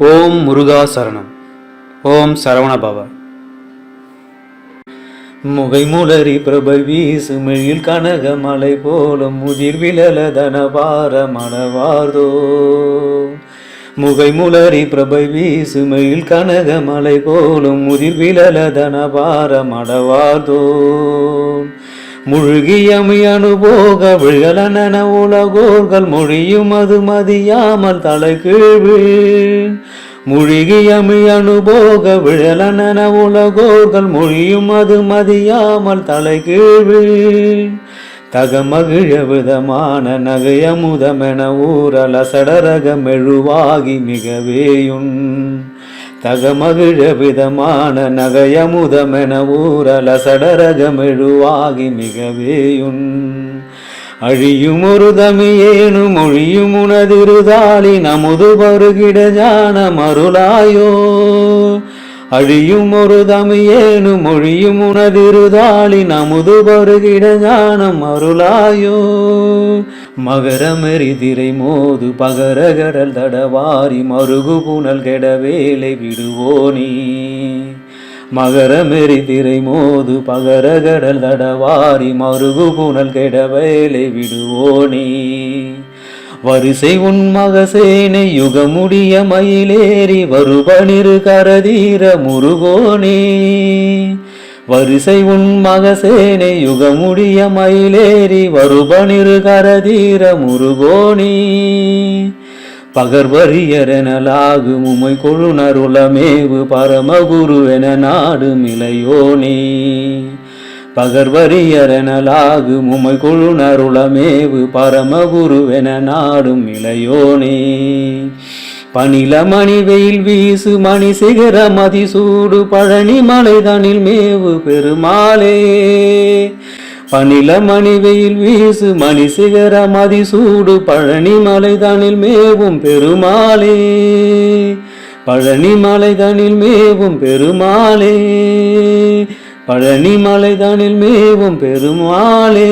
ஓம் முருகா சரணம். ஓம் சரவணபவ. முகைமுளரி பிரபை வீசு மெழில் கனக மலை போல முதிர் விழல தனபார மணவார்தோ முகைமுளரி பிரபை வீசு மெழில் கனக மலை போலும் முதிர் விழல தனபார மடவார்தோ முழுகியமை அனுபோக விழலன உலகோர்கள் மொழியும் அது மதியாமல் தலை கீழ்வு முழுகியமை அனுபோக விழலன உலகோர்கள் மொழியும் அது மதியாமல் தலை கீழ்வு தகமகிழ விதமான நகையமுதமென ஊரல சடரக மெழுவாகி மிகவேயுன் தகமகிழ விதமான நகையமுதமென ஊரல சடரகமெழுவாகி மிகவேயுன். அழியும் ஒரு தமியேனும் மொழியும் உனதிருதாளி நமுது வருகிட ஞான மருளாயோ அழியும் ஒரு தமியேனும் மொழியும் உனதிருதாளி நமுது வருகிட ஞானம் அருளாயோ. மகரமெறி திரை மோது பகரகடல் தடவாரி மருகு புனல் கெட வேலை விடுவோனி. மகரமெறி திரை மோது பகரகடல் தடவாரி மருகு புனல் கெட வேலை விடுவோனி. வரிசை உன் மகசேனை யுகமுடிய மயிலேறி வருபனிரு கரதீர முருகோனே. வரிசை உன் மகசேனை யுகமுடிய மயிலேறி வருபனிரு கரதீர முருகோனே. பகர்வரியரெனலாகு உமை கொழுநருளமேவு பரமகுரு என நாடு மிளையோனே. பகர்வரியரெனலாகு உமை கொழுநருளமேவு பரமகுருவென நாடும் இளையோனே பனில மணி வெயில் வீசு மணி சிகர மதிசூடு பழனி மலைதனில் மேவு பெருமாளே. பனில மணி வெயில் வீசு மணி சிகர மதிசூடு பழனி மலைதனில் மேவும் பெருமாளே. பழனி மலைதனில் மேவும் பெருமாளே. பழனி மலைதானில் மேவும் பெருமாளே.